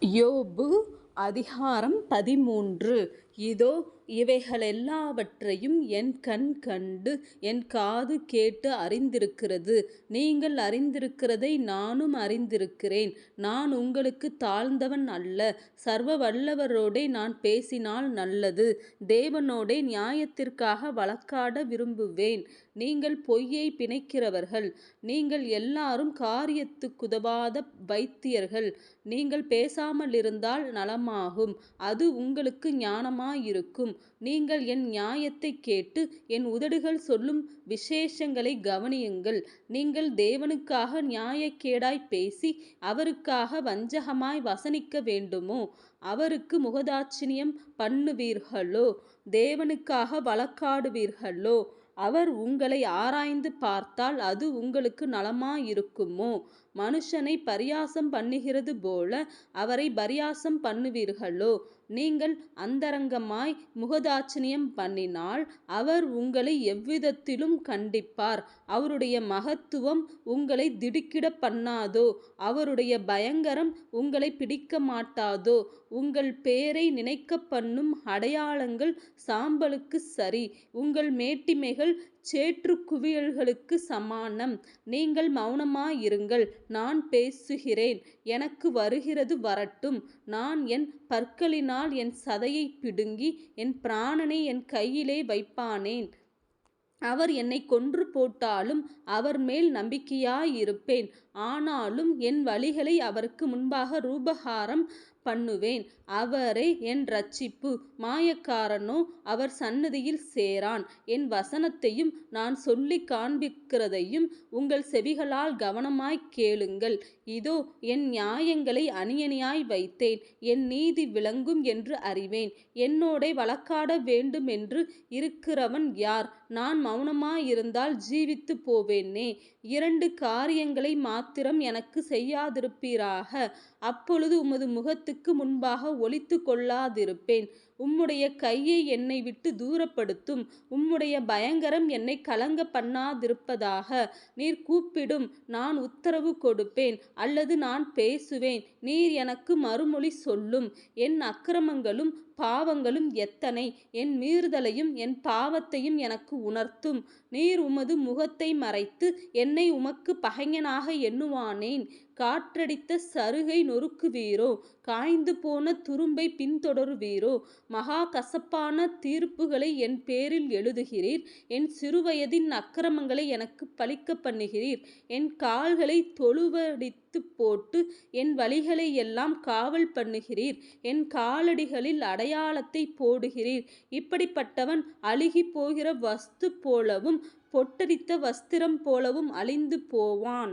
யோபு அதிகாரம் பதிமூன்று. இதோ இவைகள் எல்லாவற்றையும் என் கண் கண்டு என் காது கேட்டு அறிந்திருக்கிறது. நீங்கள் அறிந்திருக்கிறதை நானும் அறிந்திருக்கிறேன். நான் உங்களுக்கு தாழ்ந்தவன் அல்ல. சர்வ வல்லவரோடே நான் பேசினால் நல்லது. தேவனோடே நியாயத்திற்காக வழக்காட விரும்புவேன். நீங்கள் பொய்யை பிணைக்கிறவர்கள். நீங்கள் எல்லாரும் காரியத்துக்குதவாத வைத்தியர்கள். நீங்கள் பேசாமலிருந்தால் நலமாகும். அது உங்களுக்கு இருக்கும். நீங்கள் என் நியாயத்தைக் கேட்டு என் உதடுகள் சொல்லும் விசேஷங்களை கவனியுங்கள். நீங்கள் தேவனுக்காக நியாயக்கேடாய் பேசி அவருக்காக வஞ்சகமாய் வசனிக்க வேண்டுமோ? அவருக்கு முகதாட்சினியம் பண்ணுவீர்களோ? தேவனுக்காக வழக்காடுவீர்களோ? அவர் உங்களை ஆராய்ந்து பார்த்தால் அது உங்களுக்கு நலமாயிருக்குமோ? மனுஷனை பரியாசம் பண்ணுகிறது போல அவரை பரியாசம் பண்ணுவீர்களோ? நீங்கள் அந்தரங்கமாய் முகதாட்சிணியம் பண்ணினால் அவர் உங்களை எவ்விதத்திலும் கண்டிப்பார். அவருடைய மகத்துவம் உங்களை திடுக்கிட பண்ணாதோ? அவருடைய பயங்கரம் உங்களை பிடிக்க மாட்டாதோ? உங்கள் பேரை நினைக்க பண்ணும் அடையாளங்கள் சாம்பலுக்கு சரி உங்கள் மேட்டிமைகள் சேற்று குவியல்களுக்கு சமானம். நீங்கள் மௌனமாயிருங்கள். நான் பேசுகிறேன். எனக்கு வருகிறது வரட்டும். நான் என் பற்களினால் என் சதையை பிடுங்கி என் பிராணனை என் கையிலே வைப்பானேன். அவர் என்னை கொன்று போட்டாலும் அவர் மேல் நம்பிக்கையாயிருப்பேன். ஆனாலும் என் வழிகளை அவருக்கு முன்பாக ரூபகாரம் பண்ணுவேன். அவரே என் ரட்சிப்பு. மாயக்காரனோ அவர் சன்னதியில் சேரான். என் வசனத்தையும் நான் சொல்லி காண்பிக்கிறதையும் உங்கள் செவிகளால் கவனமாய் கேளுங்கள். இதோ என் நியாயங்களை அணியணியாய் வைத்தேன். என் நீதி விளங்கும் என்று அறிவேன். என்னோட வழக்காட வேண்டும் என்று இருக்கிறவன் யார்? நான் மௌனமாயிருந்தால் ஜீவித்து போவேனே. இரண்டு காரியங்களை மாத்திரம் எனக்கு செய்யாதிருப்பீராக. அப்பொழுது உமது முகத்துக்கு முன்பாக ஒளித்து கொள்ளாதிருப்பேன். உம்முடைய கையை என்னை விட்டு தூரப்படுத்தும். உம்முடைய பயங்கரம் என்னை கலங்க பண்ணாதிருப்பதாக நீர் கூப்பிடும். நான் உத்தரவு கொடுப்பேன் அல்லது நான் பேசுவேன். நீர் எனக்கு மறுமொழி சொல்லும். என் அக்கிரமங்களும் பாவங்களும் எத்தனை? என் மீறுதலையும் என் பாவத்தையும் எனக்கு உணர்த்தும். நீர் உமது முகத்தை மறைத்து என்னை உமக்கு பகைஞனாக எண்ணுவானேன். காற்றடித்த சருகை நொறுக்குவீரோ? காய்ந்து போன துரும்பை பின்தொடருவீரோ? மகா கசப்பான தீர்ப்புகளை என் பேரில் எழுதுகிறீர். என் சிறுவயதின் அக்கிரமங்களை எனக்கு பழிக்க பண்ணுகிறீர். என் கால்களை தொழுவடித்து போட்டு என் வழிகளை எல்லாம் காவல் பண்ணுகிறீர். என் காலடிகளில் அடையாளத்தை போடுகிறீர். இப்படிப்பட்டவன் அழுகி போகிற வஸ்து போலவும் பொட்டரித்த வஸ்திரம் போலவும் அழிந்து போவான்.